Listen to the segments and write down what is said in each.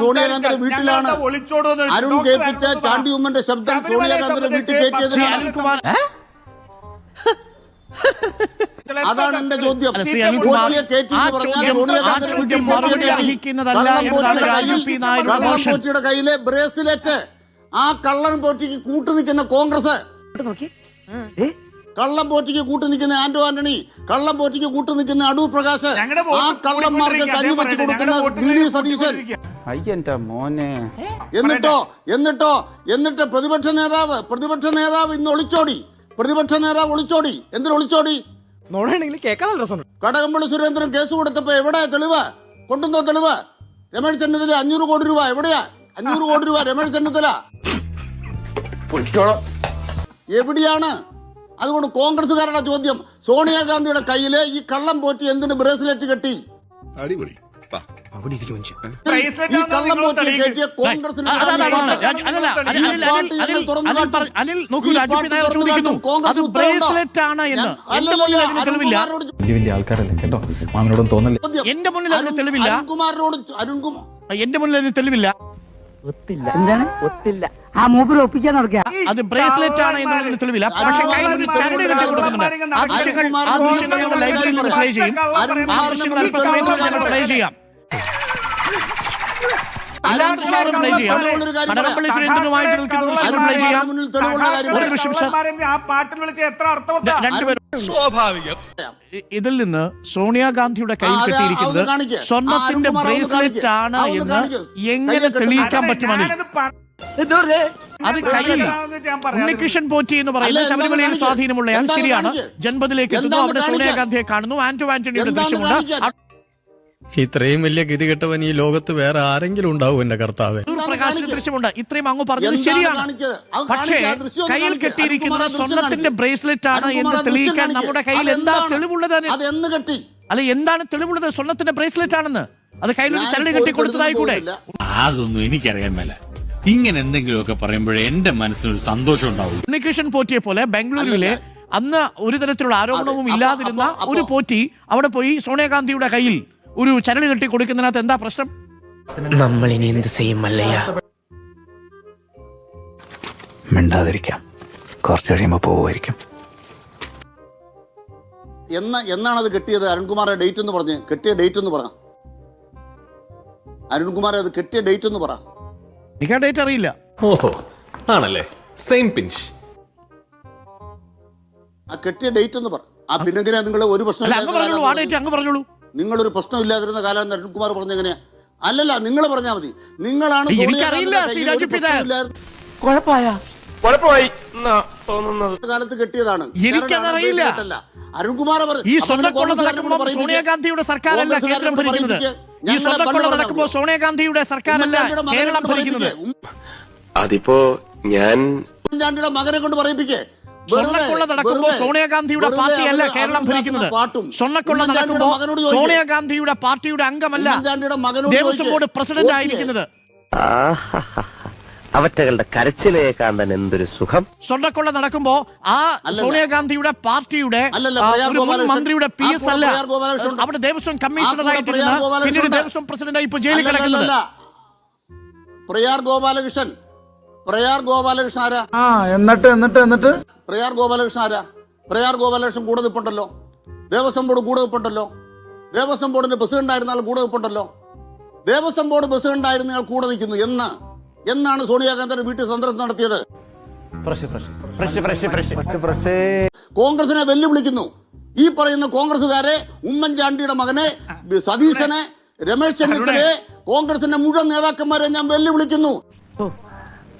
സോണിയാഗാന്ധിയുടെ വീട്ടിലാണ്. അരുൺ കേൾപ്പിച്ച ചാണ്ടി ഉമ്മന്റെ ശബ്ദം സോണിയാഗാന്ധിയുടെ വീട്ടിൽ പക്ഷേ അതാണ് എന്റെ ചോദ്യം അല്ല, Shri C P M Anilkumar, പോറ്റിയെ കയറ്റി ആ എന്ന് പറഞ്ഞാൽ ചോദ്യം- സോണിയാഗാന്ധിയുടെ ആ ചോദ്യം വീട്ടിൽ മറുപടി കയറ്റി. അർഹിക്കുന്നതല്ല കള്ളം എന്നതാണ് പോറ്റിയുടെ രാജു കയ്യിൽ- പി നായരുടെ കള്ളം മോശം. പോറ്റിയുടെ കയ്യിലെ ബ്രേസ്ലെറ്റ് ആ കള്ളൻ പോറ്റിക്ക് കൂട്ടു നിൽക്കുന്ന കോൺഗ്രസ് കള്ളം പോറ്റിക്ക് കൂട്ടു നിൽക്കുന്ന ആന്റോ ആന്റണി കള്ളം പോറ്റിക്ക് കൂട്ടു നിൽക്കുന്ന അടൂർ പ്രകാശ് ആ കള്ളന്മാർക്ക്. കഞ്ഞി കൊടുക്കുന്ന സതീശൻ. അയ്യന്റെ മോനെ. എന്നിട്ടോ എന്നിട്ടോ എന്നിട്ട് പ്രതിപക്ഷ നേതാവ് പ്രതിപക്ഷ നേതാവ് ഇന്ന് ഒളിച്ചോടി. പ്രതിപക്ഷ നേതാവ് ഒളിച്ചോടി. എന്തിനു ഒളിച്ചോടി? കടകംപള്ളി സുരേന്ദ്രൻ കേസ് കൊടുത്തപ്പോ എവിടെയാ തെളിവ്? കൊണ്ടുവന്നോ തെളിവ്? രമേശ് ചെന്നിത്തല അഞ്ഞൂറ് കോടി രൂപ. എവിടെയാ? അഞ്ഞൂറ് കോടി രൂപ രമേശ് ചെന്നിത്തല. എവിടെയാണ്? അതുകൊണ്ട് കോൺഗ്രസുകാരുടെ ചോദ്യം സോണിയാഗാന്ധിയുടെ കയ്യിൽ ഈ കള്ളം പോറ്റി എന്തിന് ബ്രേസ്ലെറ്റ് കെട്ടി? അടിപൊളി. വാ. അവിടെ ഇരിക്കും മനുഷ്യൻ ബ്രേസ്ലെറ്റ് ഈ ആണെന്ന് കള്ളം നിങ്ങൾ പോറ്റിയെ തെളിയിക്കും. കോൺഗ്രസിന് അല്ല, അല്ല, അല്ല, അനിൽ- ഈ അനിൽ- പാർട്ടി അനിൽ- ഞങ്ങൾ തുറന്നു അനിൽ കാട്ടും. പറ- അനിൽ നോക്കൂ ഈ രാജു പാർട്ടി പി നായർ തുറന്നു ചോദിക്കുന്നു. അത് ബ്രേസ്ലെറ്റ് ആണ് എന്ന്. എന്റെ മുന്നിൽ അതിന് തെളിവില്ല. അരുൺകുമാറിനോട് വലിയ വലിയ ആൾക്കാരല്ലേ? കേട്ടോ മാമിനോടും തോന്നല്ലേ. എന്റെ മുന്നിൽ അതിന് തെളിവില്ല. അരുൺകുമാറിനോട് അരുൺകുമാർ എന്റെ മുന്നിൽ അതിന് തെളിവില്ല. ഒത്തില്ല. ഒത്തില്ല. ആ മൂപ്പര് ഒപ്പിക്കാൻ നടക്കുക അത് ബ്രേസ്ലെറ്റ് ആണ് എന്നതിന് തെളിവില്ല. പക്ഷേ കയ്യിൽ ഒരു ചരട് കെട്ടി കൊടുക്കുന്നുണ്ട്. ആ ദൃശ്യങ്ങൾ ആ ദൃശ്യങ്ങൾ ഞങ്ങൾ ലൈബ്രറിയിൽ നിന്ന് പ്ലേ ചെയ്യും. ആ ദൃശ്യങ്ങൾ അല്പസമയത്ത് ഞങ്ങൾ പ്ലേ ചെയ്യാം. എല്ലാ ദൃശ്യങ്ങളും പ്ലേ ചെയ്യാം. കടകംപള്ളി സുരേന്ദ്രനുമായിട്ട് നിൽക്കുന്ന ദൃശ്യങ്ങൾ പ്ലേ ചെയ്യാം. മുന്നിൽ ഒരു നിമിഷം. സാർ. കള്ളന്മാരെന്ന് പാട്ടിൽ വിളിച്ച എത്ര അർത്ഥമുണ്ട്? രണ്ടുപേരും ഇ- ഇതിൽ നിന്ന് സോണിയാഗാന്ധിയുടെ കയ്യിൽ കിട്ടിയിരിക്കുന്നത് സ്വർണത്തിന്റെ ബ്രേസ്ലെറ്റ്. ആണ് എന്ന് എങ്ങനെ തെളിയിക്കാൻ പറ്റുമെന്ന് പറ- അത് കയ്യിൽ ഞാൻ ഉണ്ണികൃഷ്ണൻ പോറ്റി എന്ന് പറയുന്നത് ശബരിമലയിൽ സ്വാധീനമുള്ളയാൾ ശരിയാണ്? ജന്മത്തിലേക്ക് എത്തുന്നു. അവിടെ സോണിയാഗാന്ധിയെ കാണുന്നു. ആന്റോ ആന്റണിയുടെ ദൃശ്യമുണ്ട്. ഇത്രയും വലിയ ഗതികെട്ടവൻ ഈ ലോകത്ത് വേറെ ആരെങ്കിലും ഉണ്ടാവും എന്റെ കർത്താവ്. പ്രകാശിന്റെ ദൃശ്യമുണ്ട്. ഇത്രയും അങ്ങ് പറഞ്ഞത് ശരിയാണ്. പക്ഷേ കയ്യിൽ കെട്ടിയിരിക്കുന്ന സ്വർണത്തിന്റെ ബ്രേസ്ലെറ്റ് ആണ് എന്ന് തെളിയിക്കാൻ നമ്മുടെ കയ്യിൽ എന്താ? തെളിവുള്ളത്? അല്ല എന്താണ് തെളിവുള്ളത്? സ്വർണത്തിന്റെ ബ്രേസ്ലെറ്റ് ആണെന്ന്. അത് കയ്യിലൊരു ഒരു ചരട് കെട്ടി കൊടുത്തതായി കൂടെ? അതൊന്നും എനിക്കറിയാൻ മേല. ഇങ്ങനെ എന്തെങ്കിലുമൊക്കെ പറയുമ്പോഴേ എന്റെ മനസ്സിനൊരു സന്തോഷം ഉണ്ടാവും ഉണ്ണികൃഷ്ണൻ പോറ്റിയെ പോലെ ബാംഗ്ലൂരിലെ അന്ന് ഒരു തരത്തിലുള്ള ആരോപണവും ഇല്ലാതിരുന്ന ഒരു പോറ്റി അവിടെ പോയി സോണിയാഗാന്ധിയുടെ കയ്യിൽ ഒരു ചരട് കെട്ടി കൊടുക്കുന്നതിനകത്ത് എന്താ പ്രശ്നം? നമ്മൾ ഇനി എന്ത് ചെയ്യും മിണ്ടാതിരിക്കാം. കുറച്ച് കഴിയുമ്പോ പോവുമായിരിക്കും. എന്ന എന്നാണ് അത് കെട്ടിയത് അരുൺകുമാറെ ഡേറ്റ് എന്ന് പറഞ്ഞ് കെട്ടിയ ഡേറ്റ് എന്ന് പറ. അരുൺകുമാറെ അത് കെട്ടിയ ഡേറ്റ് എന്ന് പറ. എനിക്ക് ആ ഡേറ്റ് അറിയില്ല. ഓഹോ ആണല്ലേ? സെയിം പിഞ്ച് ആ കെട്ടിയ ഡേറ്റ് എന്ന് പറ. ആ പിന്നെങ്ങനെയാ നിങ്ങൾ ഒരു പ്രശ്നം അല്ല അങ്ങ് പറഞ്ഞോളൂ ആ ഡേറ്റ് അങ്ങ് പറഞ്ഞോളൂ. നിങ്ങളൊരു പ്രശ്നമില്ലാതിരുന്ന കാലം എന്ന് അരുൺകുമാർ പറഞ്ഞ എങ്ങനെയാ അല്ലല്ല നിങ്ങൾ പറഞ്ഞാൽ മതി. നിങ്ങളാണ് എനിക്കറിയില്ല, ശ്രീ കയ്യിൽ ഒരു രാജു കുഴപ്പമായ കാലത്ത് കെട്ടിയതാണ്. എനിക്കതറിയില്ല. അരുൺകുമാർ പറ- ഈ സ്വർണക്കൊള്ള നടക്കുമ്പോൾ സോണിയാഗാന്ധിയുടെ സർക്കാരല്ല കേരളം ഭരിക്കുന്നത്. ഈ സ്വന്തക്കൊള്ള സ്വർണക്കൊള്ള നടക്കുമ്പോൾ. സോണിയാഗാന്ധിയുടെ സർക്കാരല്ല കേരളം ഭരിക്കുന്നത്. അതിപ്പോ ഞാൻ ഉമ്മൻചാണ്ടിയുടെ മകനെ കൊണ്ട് പറയിപ്പിക്കേ. സ്വർണക്കൊള്ള നടക്കുമ്പോൾ സോണിയാഗാന്ധിയുടെ പാർട്ടിയല്ല കേരളം ഭരിക്കുന്നത്. സ്വർണക്കൊള്ള നടക്കുമ്പോൾ സോണിയാഗാന്ധിയുടെ പാർട്ടിയുടെ അംഗമല്ല. Devaswom board president. ആയിരിക്കുന്നത് അവറ്റകളുടെ കരച്ചിലേക്കാൻ തന്നെ എന്തൊരു സുഖം? സ്വർണക്കൊള്ള നടക്കുമ്പോ ആ. സോണിയാഗാന്ധിയുടെ പാർട്ടിയുടെ മന്ത്രിയുടെ പി എസ് അല്ല. അവിടെ ദേവസ്വം കമ്മീഷണറായിട്ടിരുന്ന പിന്നീട്. ദേവസ്വം പ്രസിഡന്റായി ഇപ്പൊ ജയിലിൽ കിടക്കുന്നത്. പ്രിയാർ ഗോപാലകൃഷ്ണൻ. പ്രയാർ ഗോപാലകൃഷ്ണൻ ആരാ? ആ എന്നിട്ട് എന്നിട്ട് എന്നിട്ട്? പ്രയാർ ഗോപാലകൃഷ്ണൻ ആരാ? പ്രയാർ ഗോപാലകൃഷ്ണൻ കൂടെ നിൽപ്പുണ്ടല്ലോ. ദേവസ്വം ബോർഡ് കൂടെ നിൽപ്പുണ്ടല്ലോ. ദേവസ്വം ബോർഡിന്റെ പ്രസിഡന്റ് ആയിരുന്നാൽ കൂടെ നിൽപ്പുണ്ടല്ലോ. ദേവസ്വം ബോർഡ് പ്രസിഡന്റ് ആയിരുന്ന കൂടെ നിൽക്കുന്നു എന്ന് എന്നാണ് സോണിയാഗാന്ധിയുടെ വീട്ടിൽ സന്ദർശനം നടത്തിയത്? കോൺഗ്രസിനെ വെല്ലുവിളിക്കുന്നു. ഈ പറയുന്ന കോൺഗ്രസുകാരെ ഉമ്മൻചാണ്ടിയുടെ മകനെ സതീശനെ രമേശ് ചെന്നിത്തലയെ കോൺഗ്രസിന്റെ മുഴുവൻ നേതാക്കന്മാരെ ഞാൻ വെല്ലുവിളിക്കുന്നു.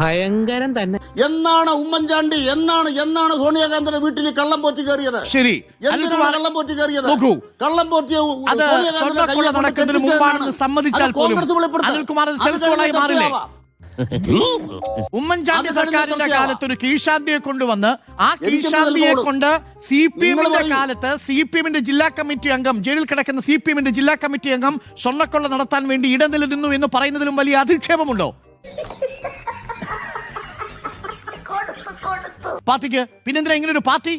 ഭയങ്കരം തന്നെ. എന്നാണ് ഉമ്മൻചാണ്ടി എന്നാണ് എന്നാണ് സോണിയാഗാന്ധിയുടെ വീട്ടിൽ കള്ളം പോറ്റി കയറിയത്? ശരി. എന്തിനാണ് കള്ളം പോറ്റി കയറിയത്? നോക്കൂ. കള്ളം പോറ്റിയ സോണിയാഗാന്ധിയുടെ കയ്യിൽ കയ്യെ കൊണ്ട് കോൺഗ്രസ് പോലും ഉമ്മൻചാണ്ടി സർക്കാരിന്റെ. കാലത്ത് ഒരു കീഴ്ശാന്തിയെ കൊണ്ടുവന്ന് ആ കീഴ്ശാന്തിയെ കൊണ്ട് സി പി എമ്മിന്റെ കാലത്ത് സി പി എമ്മിന്റെ ജില്ലാ കമ്മിറ്റി അംഗം ജയിലിൽ കിടക്കുന്ന സി പി എമ്മിന്റെ ജില്ലാ കമ്മിറ്റി അംഗം സ്വർണക്കൊള്ള നടത്താൻ വേണ്ടി ഇടനിലനിന്നു എന്ന് പറയുന്നതിലും വലിയ അധിക്ഷേപമുണ്ടോ? പാർട്ടിക്ക് പിന്നെന്തിനാ ഇങ്ങനെ ഒരു പാർട്ടി?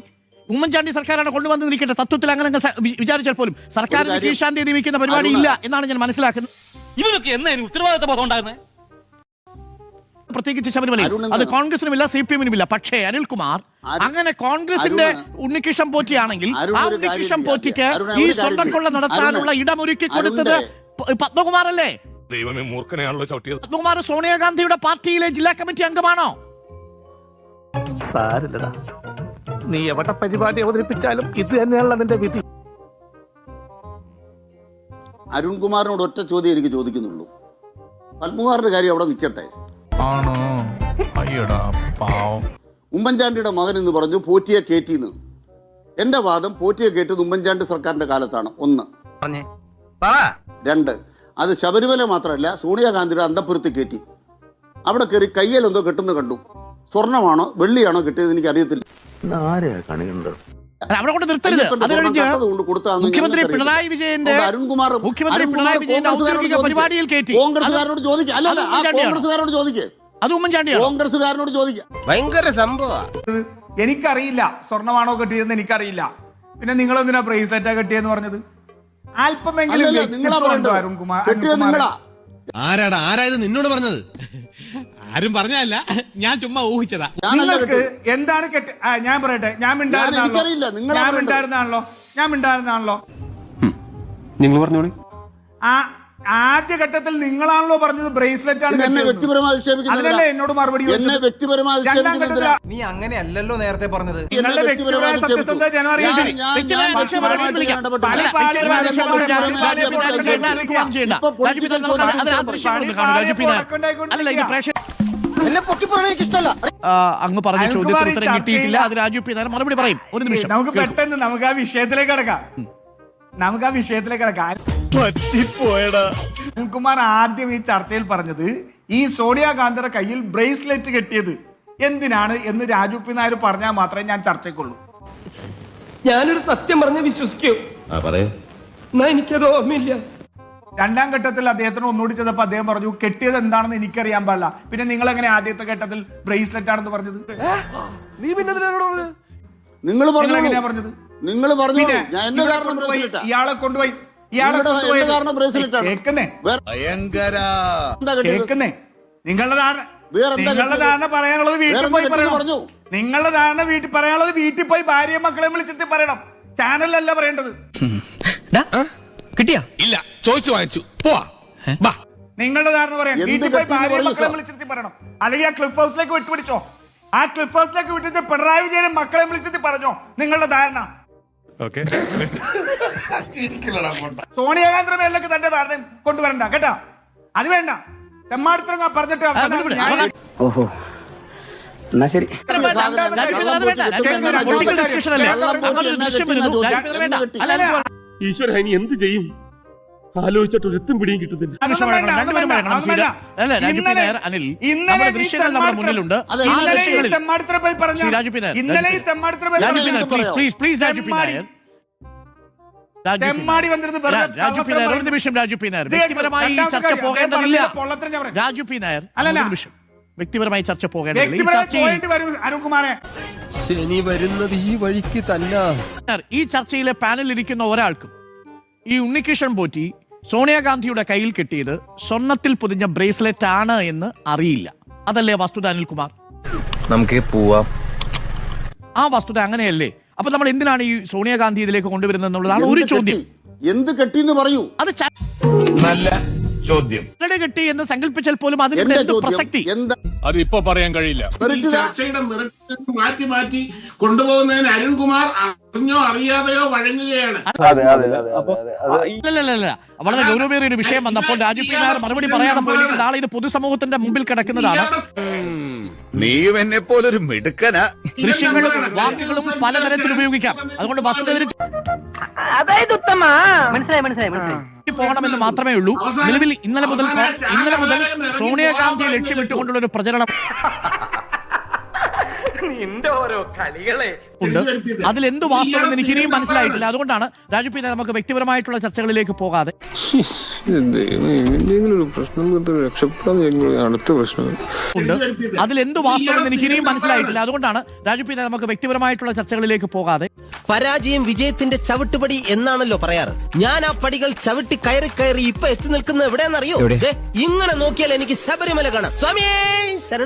ഉമ്മൻചാണ്ടി സർക്കാരാണ് കൊണ്ടുവന്ന് നിൽക്കേണ്ട തത്വത്തിൽ അങ്ങനെ അങ്ങ് വിചാരിച്ചാൽ പോലും സർക്കാരിന് കാര്യം- കീഴ്ശാന്തി നിയമിക്കുന്ന പരിപാടി ഇല്ല എന്നാണ് ഞാൻ മനസ്സിലാക്കുന്നത്. ഇവരൊക്കെ എന്നാ ഉത്തരവാദിത്ത ബോധം ഉണ്ടാകുന്നത് പ്രത്യേകിച്ച് ശബരിമലയിൽ. അത് കോൺഗ്രസിനും അത് കോൺഗ്രസിനുമില്ല സി പി എമ്മിനുമില്ല പക്ഷേ അനിൽകുമാർ അങ്ങനെ കോൺഗ്രസിന്റെ ഉണ്ണികൃഷ്ണൻ പോറ്റിയാണെങ്കിൽ ആ ഉണ്ണികൃഷ്ണൻ പോറ്റിക്ക് ഈ സ്വർണക്കൊള്ള നടത്താനുള്ള ഇടമൊരുക്കി കൊടുത്തത് പത്മകുമാർ അല്ലേ പത്മകുമാറല്ലേ? ദൈവമേ മൂർഖനെയാണല്ലോ ചവിട്ടിയത്. പത്മകുമാർ സോണിയാഗാന്ധിയുടെ പാർട്ടിയിലെ ജില്ലാ കമ്മിറ്റി അംഗമാണോ? സാരില്ലടാ. നീ എവിടെ പരിപാടി അവതരിപ്പിച്ചാലും ഇത് തന്നെയാണല്ലോ നിന്റെ വിധി. അരുൺകുമാറിനോട് ഒറ്റ ചോദ്യം എനിക്ക് ചോദിക്കുന്നുള്ളൂ. പത്മകുമാറിന്റെ കാര്യം അവിടെ നിൽക്കട്ടെ. ആണോ? അയ്യടാ പാവം. ഉമ്മൻചാണ്ടിയുടെ മകൻ എന്ന് പറഞ്ഞു പോറ്റിയെ കയറ്റിന്ന് എന്റെ വാദം പോറ്റിയെ കയറ്റിയത് ഉമ്മൻചാണ്ടി സർക്കാരിന്റെ കാലത്താണ്. ഒന്ന്. രണ്ട്. അത് ശബരിമല മാത്രമല്ല സോണിയാഗാന്ധിയുടെ അന്തപുരത്ത് കയറ്റി അവിടെ കയറി കയ്യിലെന്തോ കെട്ടുന്ന കണ്ടു. സ്വർണമാണോ വെള്ളിയാണോ കിട്ടിയത് എനിക്ക് അറിയത്തില്ല അവിടെ കൊണ്ട് നിർത്തരുത്. അത് കഴിഞ്ഞ് മുഖ്യമന്ത്രി പിണറായി വിജയന്റെ അരുൺകുമാർ മുഖ്യമന്ത്രി പിണറായി വിജയന്റെ ഔദ്യോഗിക. പരിപാടിയിൽ കയറ്റി കോൺഗ്രസ്സുകാരോട് ചോദിക്കുക അല്ല? കോൺഗ്രസ്സുകാരോട് ചോദിക്കുക അത് ഉമ്മൻചാണ്ടിയാണ്. കോൺഗ്രസ്സുകാരനോട് ചോദിക്കുക ഭയങ്കര സംഭവം. എനിക്കറിയില്ല. സ്വർണമാണോ കെട്ടിയതെന്ന് എനിക്കറിയില്ല. പിന്നെ നിങ്ങൾ എന്തിനാ ബ്രേസ്ലെറ്റാ കെട്ടിയെന്ന് പറഞ്ഞത്? അല്പമെങ്കിലും അരുൺകുമാർ ആരാടാ? ആരായത് നിന്നോട് പറഞ്ഞത്? ആരും പറഞ്ഞല്ല ഞാൻ ചുമ്മാ ഊഹിച്ചതാ. നിങ്ങൾക്ക് എന്താണ് കെട്ടി ആ, ഞാൻ പറയട്ടെ. ഞാൻ എനിക്കറിയില്ല, മിണ്ടായിരുന്നാണല്ലോ നിങ്ങളാ ഞാൻ. മിണ്ടായിരുന്നാണല്ലോ ഞാൻ മിണ്ടായിരുന്നാണല്ലോ നിങ്ങൾ പറഞ്ഞോളി. ആ ആദ്യ ഘട്ടത്തിൽ നിങ്ങളാണല്ലോ പറഞ്ഞത് ബ്രേസ്ലെറ്റ് ആണ് എന്നെ വ്യക്തിപരമായി ആക്ഷേപിക്കുന്നത് അതിനല്ലേ എന്നോട് മറുപടി എന്നെ? വ്യക്തിപരമായി രണ്ടാം ആക്ഷേപിക്കുന്നത് അല്ലല്ലോ നീ അങ്ങനെയല്ലോ നേരത്തെ പറഞ്ഞത് നിങ്ങളുടെ വ്യക്തിപരമായ സത്യസന്ധത ഞാൻ- ഞാൻ ആക്ഷേപം വിളിക്കാം. ആക്ഷേപം വിളിക്കാം. ചെയ്യണ്ട. ഇപ്പൊ രാജു പിതാവ് നമുക്ക് ആ ദൃശ്യം ഒന്ന് രാജു പിതാവ്. ഇത് പ്രേക്ഷക ആ, അങ്ങ് പറഞ്ഞ ചോദ്യത്തിന് ഈ ഉത്തരം കിട്ടിയിട്ടില്ല. അത് രാജു പി നേരം മറുപടി പറയും ഒരു നിമിഷം നമുക്ക് കേൾക്കൂ. പെട്ടെന്ന് നമുക്ക് ആ വിഷയത്തിലേക്ക് കിടക്കാം നമുക്ക് ആ വിഷയത്തിലേക്ക് കിടക്കാം പറ്റിപ്പോയടാ. ആദ്യം ഈ ചർച്ചയിൽ പറഞ്ഞത് ഈ സോണിയാഗാന്ധിയുടെ കയ്യിൽ ബ്രേസ്ലെറ്റ് കെട്ടിയത് എന്തിനാണ് എന്ന് രാജു പി നായർ പറഞ്ഞാൽ മാത്രമേ ഞാൻ ചർച്ചയ്ക്കുള്ളൂ. ഞാനൊരു സത്യം പറഞ്ഞ് വിശ്വസിക്കൂ. ആ പറയൂ. എന്നാ എനിക്കത് ഓർമ്മയില്ല. രണ്ടാം ഘട്ടത്തിൽ അദ്ദേഹത്തിന് ഒന്നുകൂടി ചെയ്തപ്പോൾ അദ്ദേഹം പറഞ്ഞു കെട്ടിയത് എന്താണെന്ന് എനിക്കറിയാൻ പാടില്ല. പിന്നെ നിങ്ങൾ എങ്ങനെ ആദ്യത്തെ ഘട്ടത്തിൽ ബ്രേസ്ലെറ്റ് ആണെന്ന് പറഞ്ഞത്? നീ പിന്നെ നിങ്ങൾ നിങ്ങൾ എങ്ങനെയാ പറഞ്ഞത്? നിങ്ങൾ പറഞ്ഞു പിന്നെ ഞാൻ കാരണം ഇയാളെ കൊണ്ടുപോയി ഇയാളെ നിങ്ങളുടെ- ധാരണ വേറെ നിങ്ങളുടെ ധാരണ പറയാനുള്ളത് വീട്ടിൽ പോയി പറയണം. പറഞ്ഞു? നിങ്ങളുടെ ധാരണ വീട്ടിൽ പറയാനുള്ളത് വീട്ടിൽ പോയി ഭാര്യ മക്കളെ വിളിച്ചിട്ട് പറയണം. ചാനലല്ല പറയേണ്ടത്. കിട്ടിയാ? ഇല്ല ചോദിച്ചു വാങ്ങിച്ചു. പോവാ. വാ നിങ്ങളുടെ ധാരണ പറയാം. വീട്ടിൽ പോയി ഭാര്യ ഭാര്യയും മക്കളെ വിളിച്ചിട്ട് പറയണം. അല്ലെങ്കിൽ ആ ക്ലിഫ് ഹൗസിലേക്ക് വിട്ടുപിടിച്ചോ. ആ ക്ലിഫ് ഹൗസിലേക്ക് വിട്ടിട്ട് പിണറായി വിജയൻ മക്കളെ വിളിച്ചിട്ട് പറഞ്ഞോ. നിങ്ങളുടെ ധാരണ. സോണിയാഗാന്ധി മേളിലേക്ക് തന്റെ ധാരണ കൊണ്ടുവരണ്ട കേട്ടാ? അത് വേണ്ട. തെമ്മാടുത്തരം പറഞ്ഞിട്ട് ഓഹോ. എന്നാ ശരി. ഈശ്വര ഇനി എന്ത് ചെയ്യും? ആലോചിച്ചിട്ട് ഒരു എത്തും പിടിയും കിട്ടുന്നില്ല. അനിൽ, നമ്മുടെ ദൃശ്യങ്ങൾ നമ്മുടെ മുന്നിലുണ്ട്. Raju please please please Raju P Nair Raju P ഒരു നിമിഷം രാജു പി നായർ വ്യക്തിപരമായി ചർച്ച പോകേണ്ടതില്ല. രാജു പി നായർ ഒരു നിമിഷം. വ്യക്തിപരമായി ചർച്ച പോകേണ്ടതില്ല. ഈ ശനി വരുന്നത് വഴിക്ക് തന്നെ. ഈ ചർച്ചയിലെ പാനലിൽ ഇരിക്കുന്ന ഒരാൾക്കും ഈ ഉണ്ണികൃഷ്ണൻ പോറ്റി സോണിയാഗാന്ധിയുടെ കയ്യിൽ കിട്ടിയത് സ്വർണത്തിൽ പൊതിഞ്ഞ ബ്രേസ്ലെറ്റ് ആണ് എന്ന് അറിയില്ല. അതല്ലേ വസ്തുത അനിൽകുമാർ നമുക്ക് പോവാം. ആ വസ്തുത അങ്ങനെയല്ലേ? അപ്പൊ നമ്മൾ എന്തിനാണ് ഈ സോണിയാഗാന്ധി ഇതിലേക്ക് കൊണ്ടുവരുന്നത് എന്നുള്ളതാണ് ഒരു ചോദ്യം. എന്ത് കെട്ടി? എന്ന് പറയൂ. അത് നല്ല ചോദ്യം. കെട്ടി എന്ന് സങ്കല്പിച്ചാൽ പോലും അതിന് പ്രസക്തി? എന്ത് ചോദ്യം ഇപ്പൊ പറയാൻ കഴിയില്ല. ചർച്ചയുടെ നിരക്ക് മാറ്റി മാറ്റി കൊണ്ടുപോകുന്നതിന് അരുൺകുമാർ അറിഞ്ഞോ അറിയാതെയോ വഴങ്ങുകയാണ്. വളരെ ഗൗരവമേറിയ ഒരു വിഷയം വന്നപ്പോൾ രാജു പി നായർ മറുപടി പറയാതെ പോയി. നാളെ ഇത് പൊതുസമൂഹത്തിന്റെ മുമ്പിൽ കിടക്കുന്നതാണ്. നീയും എന്നെ പോലൊരു മിടുക്കനാ. ദൃശ്യങ്ങളും വാക്കുകളും പലതരത്തിൽ ഉപയോഗിക്കാം. അതുകൊണ്ട് വസ്തുത അതായത് ഉത്തമ. മനസ്സിലായി മനസ്സിലായി മനസ്സിലായി. പോകണമെന്ന് മാത്രമേ ഉള്ളൂ. നിലവിൽ ഇന്നലെ മുതൽ ഇന്നലെ മുതൽ സോണിയാഗാന്ധിയെ ലക്ഷ്യമിട്ടുകൊണ്ടുള്ള ഒരു പ്രചരണം നിന്റെ ഓരോ കളികളെ. ഉണ്ട്. അതിലെന്ത് ഈ വാസ്തവം എനിക്ക് ഇനിയും മനസ്സിലായിട്ടില്ല. അതുകൊണ്ടാണ് രാജു പിന്നെ നമുക്ക് വ്യക്തിപരമായിട്ടുള്ള ചർച്ചകളിലേക്ക് പോകാതെ. എന്തെങ്കിലും പ്രശ്നം രക്ഷപ്പെടാൻ അടുത്ത പ്രശ്നം. ഉണ്ട്. അതിലെന്ത് ഈ വാസ്തവം എനിക്ക് ഇനിയും മനസ്സിലായിട്ടില്ല. അതുകൊണ്ടാണ് രാജു പിന്നെ നമുക്ക് വ്യക്തിപരമായിട്ടുള്ള ചർച്ചകളിലേക്ക് പോകാതെ. പരാജയം വിജയത്തിന്റെ ചവിട്ടുപടി എന്നാണല്ലോ പറയാറ്. ഞാൻ ആ പടികൾ ചവിട്ടി കയറി കയറി ഇപ്പൊ എത്തി നിൽക്കുന്നത് എവിടെയെന്നറിയോ ദേ, ഇങ്ങനെ നോക്കിയാൽ എനിക്ക് ശബരിമല കാണാം. സ്വാമിയേ ശരണം.